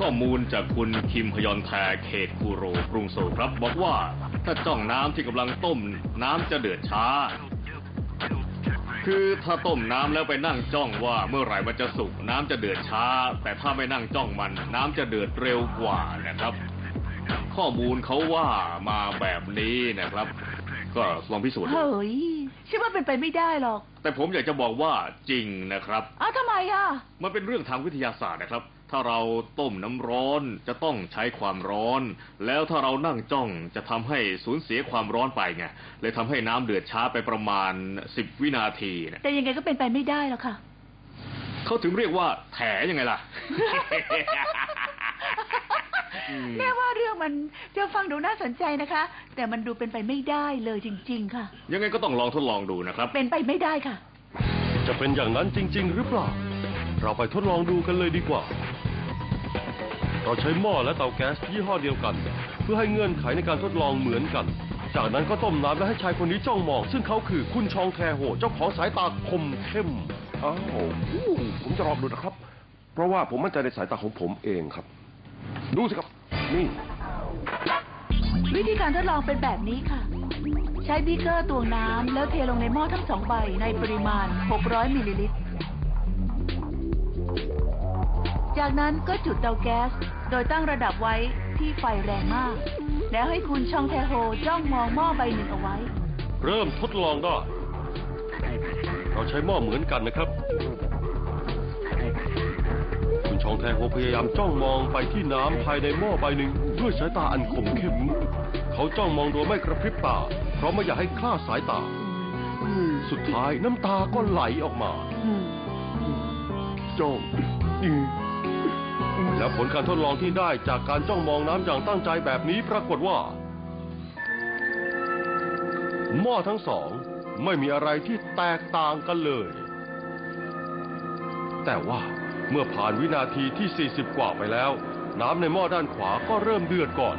ข้อมูลจากคุณคิมฮยอนแทเขตคูโรกรุงโซลครับ บอกว่าถ้าจ้องน้ำที่กำลังต้มน้ำจะเดือดช้า คือถ้าต้มน้ำแล้วไปนั่งจ้องว่าเมื่อไหร่มันจะสุกน้ำจะเดือดช้า แต่ถ้าไม่นั่งจ้องมัน น้ำจะเดือดเร็วกว่านะครับ ข้อมูลเขาว่ามาแบบนี้นะครับ ก็ลองพิสูจน์ดูเฮ้ยฉันว่าเป็นไปไม่ได้หรอก แต่ผมอยากจะบอกว่าจริงนะครับอ้าวทำไมอะ มันเป็นเรื่องทางวิทยาศาสตร์นะครับ ถ้าเราต้มน้ำร้อนจะต้องใช้ความร้อน แล้วถ้าเรานั่งจ้องจะทำให้สูญเสียความร้อนไปไงเลยทำให้น้ำเดือดช้าไปประมาณ10วินาทีนะแต่ยังไงก็เป็นไปไม่ได้หรอกค่ะเขาถึงเรียกว่าแถยังไงล่ะอืมแม่ว่าเรื่องมันจะฟังดูน่าสนใจนะคะ แต่มันดูเป็นไปไม่ได้เลยจริง ๆ ค่ะ ยังไงก็ต้องลองทดลองดูนะครับ เป็นไปไม่ได้ค่ะ จะเป็นอย่างนั้นจริง ๆ หรือเปล่า เราไปทดลองดูกันเลยดีกว่า เราใช้หม้อและเตาแก๊สยี่ห้อเดียวกัน เพื่อให้เงื่อนไขในการทดลองเหมือนกัน จากนั้นก็ต้มน้ำและให้ชายคนนี้จ้องมอง ซึ่งเขาคือคุณชองแทโฮเจ้าของสายตาคมเข้มอ้าวอู้ผมจะลองดูนะครับ เพราะว่าผมมั่นใจในสายตาของผมเองครับ ดูสิครับ นี่ วิธีการทดลองเป็นแบบนี้ค่ะ ใช้บีเกอร์ตวงน้ำแล้วเทลงในหม้อทั้งสองใบในปริมาณ 600มิลลิลิตร จากนั้นก็จุดเตาแก๊ส โดยตั้งระดับไว้ที่ไฟแรงมาก แล้วให้คุณชองแทโฮจ้องมองหม้อใบหนึ่งเอาไว้ เริ่มทดลองได้เราใช้หม้อเหมือนกันนะครับ คุณชองแทโฮพยายามจ้องมองไปที่น้ำภายในหม้อใบหนึ่งด้วยสายตาอันคมเข้มเขาจ้องมองโดยไม่กระพริบตา เพราะไม่อยากให้คลาดสายตา สุดท้ายน้ำตาก็ไหลออกมาจ้องนี่ แล้วผลการทดลองที่ได้จากการจ้องมองน้ำอย่างตั้งใจแบบนี้ปรากฏว่า หม้อทั้งสองไม่มีอะไรที่แตกต่างกันเลย แต่ว่าเมื่อผ่านวินาทีที่ 40 กว่าไปแล้ว น้ำในหม้อด้านขวาก็เริ่มเดือดก่อน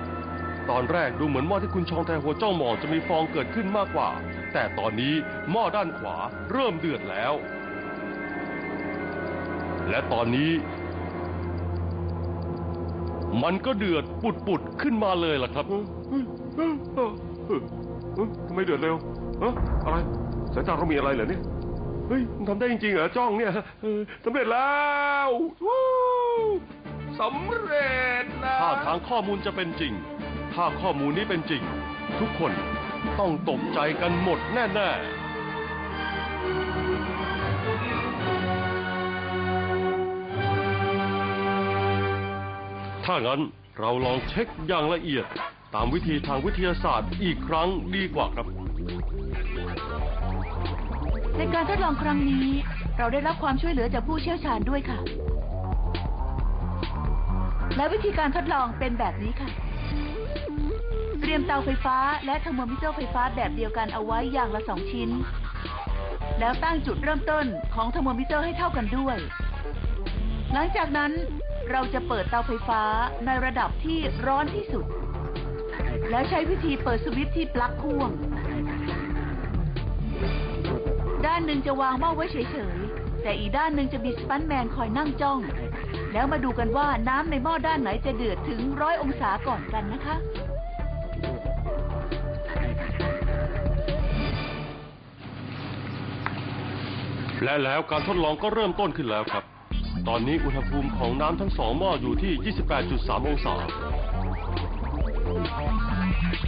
ตอนแรกดูเหมือนหม้อที่คุณชองแทหัวจ้องมองจะมีฟองเกิดขึ้นมากกว่า แต่ตอนนี้หม้อด้านขวาเริ่มเดือดแล้ว และตอนนี้ มันก็เดือดปุดๆขึ้นมาเลยล่ะครับเฮ้ยเฮ้ยเฮ้ยเฮ้ยเฮ้ยทำไมเดือดเร็วฮะอะไรสายตาเรามีอะไรเหรอเนี่ย เฮ้ยมันทำได้จริงๆเหรอจ้องเนี่ยเออสำเร็จแล้ววู้สำเร็จแล้ว ถ้าทางข้อมูลจะเป็นจริง ถ้าข้อมูลนี้เป็นจริง ทุกคนต้องตกใจกันหมดแน่ ๆ ถ้างั้นเราลองเช็คอย่างละเอียด ตามวิธีทางวิทยาศาสตร์อีกครั้งดีกว่าครับ ในการทดลองครั้งนี้ เราได้รับความช่วยเหลือจากผู้เชี่ยวชาญด้วยค่ะ และวิธีการทดลองเป็นแบบนี้ค่ะ เตรียมเตาไฟฟ้าและเทอร์โมมิเตอร์ไฟฟ้าแบบเดียวกันเอาไว้อย่างละสองชิ้น แล้วตั้งจุดเริ่มต้นของเทอร์โมมิเตอร์ให้เท่ากันด้วย หลังจากนั้น เราจะเปิดเตาไฟฟ้าในระดับที่ร้อนที่สุด แล้วใช้วิธีเปิดสวิตช์ที่ปลั๊กพ่วง ด้านหนึ่งจะวางหม้อไว้เฉยๆ แต่อีกด้านหนึ่งจะมีสปันแมนคอยนั่งจ้อง แล้วมาดูกันว่าน้ำในหม้อด้านไหนจะเดือดถึงร้อยองศาก่อนกันนะคะและแล้วการทดลองก็เริ่มต้นขึ้นแล้วครับ ตอนนี้อุณหภูมิของน้ำทั้งสองหม้ออยู่ที่ 28.3 องศา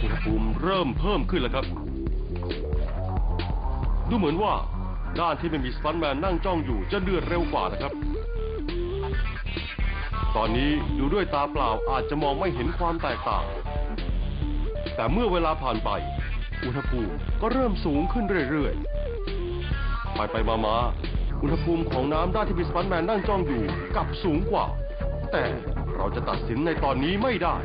อุณหภูมิเริ่มเพิ่มขึ้นแล้วครับ ดูเหมือนว่าด้านที่ไม่มีสปันแมนนั่งจ้องอยู่จะเดือดเร็วกว่านะครับ ตอนนี้ดูด้วยตาเปล่าอาจจะมองไม่เห็นความแตกต่าง แต่เมื่อเวลาผ่านไป อุณหภูมิก็เริ่มสูงขึ้นเรื่อยๆ ไปไปมามา อุณหภูมิของน้ำด้านที่มีสปันแมนนั่งจ้องอยู่กลับสูงกว่า แต่เราจะตัดสินในตอนนี้ไม่ได้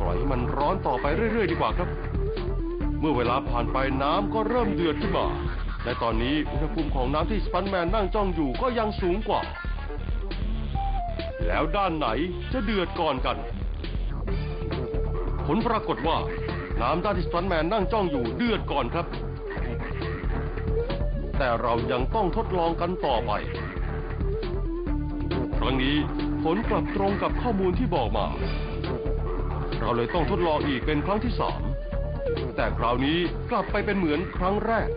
ปล่อยให้มันร้อนต่อไปเรื่อย ๆ ดีกว่าครับ เมื่อเวลาผ่านไปน้ำก็เริ่มเดือดขึ้นมา และตอนนี้อุณหภูมิของน้ำที่สปันแมนนั่งจ้องอยู่ก็ยังสูงกว่า แล้วด้านไหนจะเดือดก่อนกัน ผลปรากฏว่าน้ำด้านที่สปันแมนนั่งจ้องอยู่เดือดก่อนครับ แต่เรายังต้องทดลองกันต่อไป ครั้งนี้ผลกลับตรงกับข้อมูลที่บอกมา เราเลยต้องทดลองอีกเป็นครั้งที่สามแต่คราวนี้กลับไปเป็นเหมือนครั้งแรก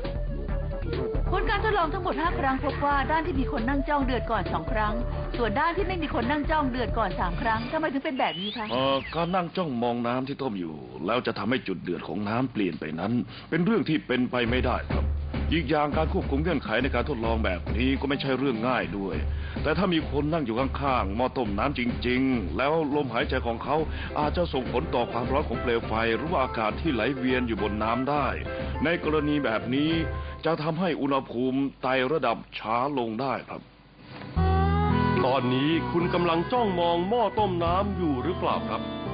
ผลการทดลองทั้งหมด 5 ครั้งพบว่าด้านที่มีคนนั่งจ้องเดือดก่อน 2 ครั้ง ส่วนด้านที่ไม่มีคนนั่งจ้องเดือดก่อน 3 ครั้งทำไมถึงเป็นแบบนี้คะ เอ่อการนั่งจ้องมองน้ำที่ต้มอยู่ แล้วจะทำให้จุดเดือดของน้ำเปลี่ยนไปนั้น เป็นเรื่องที่เป็นไปไม่ได้ครับ อีกอย่างการควบคุมเงื่อนไขในการทดลองแบบนี้ก็ไม่ใช่เรื่องง่ายด้วย แต่ถ้ามีคนนั่งอยู่ข้างๆหม้อต้มน้ำจริง ๆ แล้วลมหายใจของเขาอาจจะส่งผลต่อความร้อนของเปลวไฟ หรือว่าอากาศที่ไหลเวียนอยู่บนน้ำได้ ในกรณีแบบนี้จะทำให้อุณหภูมิไต่ระดับช้าลงได้ครับ ตอนนี้คุณกำลังจ้องมองหม้อต้มน้ำอยู่หรือเปล่าครับ